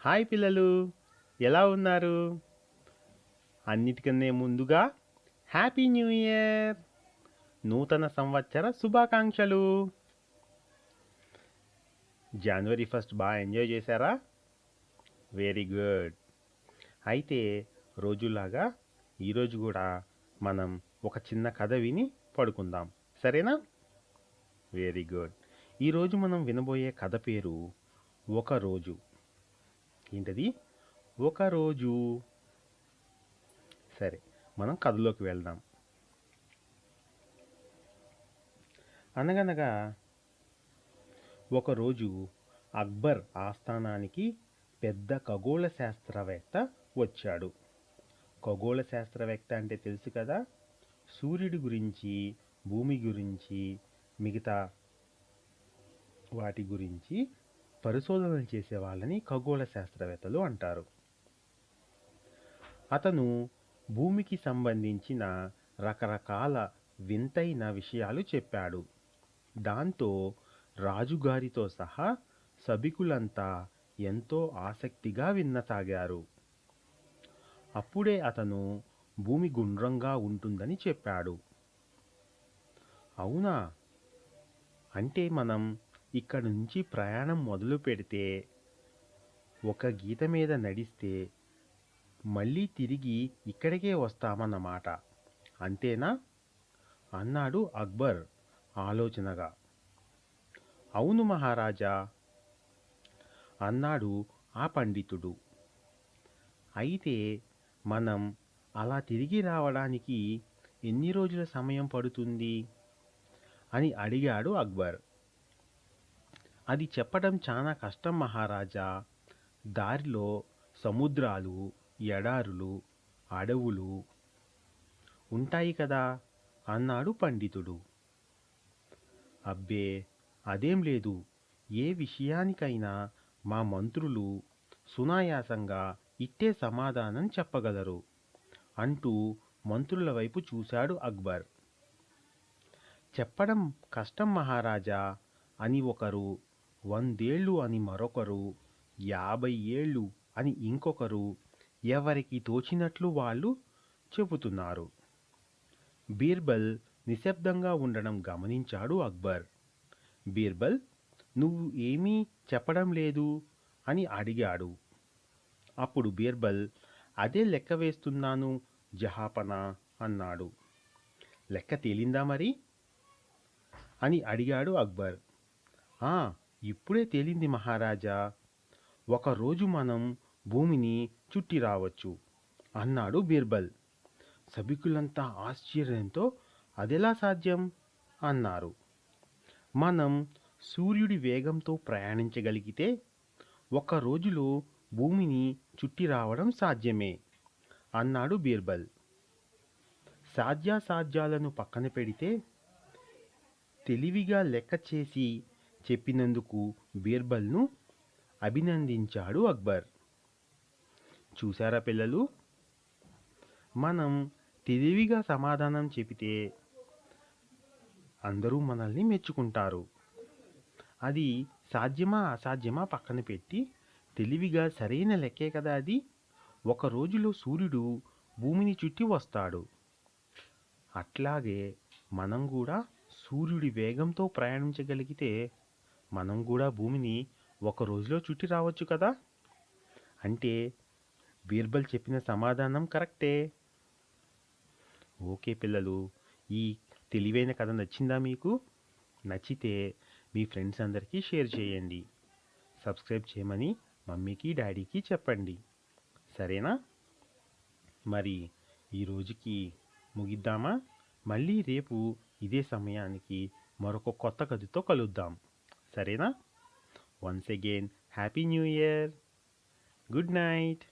Hi పిల్లలు ఎలా ఉన్నారు? అన్నిటికన్నా ముందుగా హ్యాపీ న్యూ ఇయర్! నూతన సంవత్సర శుభాకాంక్షలు! జనవరి ఫస్ట్ బాగా ఎంజాయ్ చేశారా? Very good! అయితే రోజులాగా ఈరోజు కూడా మనం ఒక చిన్న కథ విని పడుకుందాం. సరేనా? Very good! ఈరోజు మనం వినబోయే కథ పేరు ఒక రోజు. ఏంటది? ఒక రోజు సరే మనం కథలోకి వెళ్దాం. అనగనగా ఒకరోజు అక్బర్ ఆస్థానానికి పెద్ద ఖగోళ శాస్త్రవేత్త వచ్చాడు. ఖగోళ శాస్త్రవేత్త అంటే తెలుసు కదా? సూర్యుడి గురించి భూమి గురించి మిగతా వాటి గురించి పరిశోధనలు చేసే వాళ్ళని ఖగోళ శాస్త్రవేత్తలు అంటారు. అతను భూమికి సంబంధించిన రకరకాల వింతైన విషయాలు చెప్పాడు. దాంతో రాజుగారితో సహా సభికులంతా ఎంతో ఆసక్తిగా విన్నసాగారు. అప్పుడే అతను భూమి గుండ్రంగా ఉంటుందని చెప్పాడు. అవునా? అంటే మనం ఇక్కడ నుంచి ప్రయాణం మొదలు పెడితే ఒక గీత మీద నడిస్తే మళ్ళీ తిరిగి ఇక్కడికే వస్తామన్నమాట. అంతేనా? అన్నాడు అక్బర్ ఆలోచనగా. అవును మహారాజా అన్నాడు ఆ పండితుడు. అయితే మనం అలా తిరిగి రావడానికి ఎన్ని రోజుల సమయం పడుతుంది? అని అడిగాడు అక్బర్. అది చెప్పడం చాలా కష్టం మహారాజా. దారిలో సముద్రాలు ఎడారులు అడవులు ఉంటాయి కదా అన్నాడు పండితుడు. అబ్బే అదేం లేదు. ఏ విషయానికైనా మా మంత్రులు సునాయాసంగా ఇట్టే సమాధానం చెప్పగలరు అంటూ మంత్రుల వైపు చూశాడు అక్బర్. చెప్పడం కష్టం మహారాజా అని ఒకరు వందేళ్ళు అని మరొకరు యాభై ఏళ్ళు అని ఇంకొకరు ఎవరికి తోచినట్లు వాళ్ళు చెబుతున్నారు. బీర్బల్ నిశ్శబ్దంగా ఉండడం గమనించాడు అక్బర్. బీర్బల్ నువ్వు ఏమీ చెప్పడం లేదు అని అడిగాడు. అప్పుడు బీర్బల్ అదే లెక్క వేస్తున్నాను జహాపన అన్నాడు. లెక్క తేలిందా మరి? అని అడిగాడు అక్బర్. ఇప్పుడే తేలింది మహారాజా. ఒకరోజు మనం భూమిని చుట్టి రావచ్చు అన్నాడు బీర్బల్. సభికులంతా ఆశ్చర్యంతో అదెలా సాధ్యం? అన్నారు. మనం సూర్యుడి వేగంతో ప్రయాణించగలిగితే ఒక రోజులో భూమిని చుట్టి రావడం సాధ్యమే అన్నాడు బీర్బల్. సాధ్యాసాధ్యాలను పక్కన పెడితే తెలివిగా లెక్క చేసి చెప్పినందుకు బీర్బల్ను అభినందించాడు అక్బర్. చూసారా పిల్లలు? మనం తెలివిగా సమాధానం చెబితే అందరూ మనల్ని మెచ్చుకుంటారు. అది సాధ్యమా అసాధ్యమా పక్కన పెట్టి తెలివిగా సరైన లెక్కే కదా అది? ఒక రోజులో సూర్యుడు భూమిని చుట్టి వస్తాడు. అట్లాగే మనం కూడా సూర్యుడి వేగంతో ప్రయాణించగలిగితే మనం కూడా భూమిని ఒక రోజులో చుట్టి రావచ్చు కదా? అంటే బీర్బల్ చెప్పిన సమాధానం కరెక్టే. ఓకే పిల్లలు ఈ తెలివైన కథ నచ్చిందా మీకు? నచ్చితే మీ ఫ్రెండ్స్ అందరికీ షేర్ చేయండి. సబ్స్క్రైబ్ చేయమని మమ్మీకి డాడీకి చెప్పండి. సరేనా? మరి ఈ రోజుకి ముగిద్దామా? మళ్ళీ రేపు ఇదే సమయానికి మరొక కొత్త కథతో కలుద్దాం. సరేనా once again happy new year good night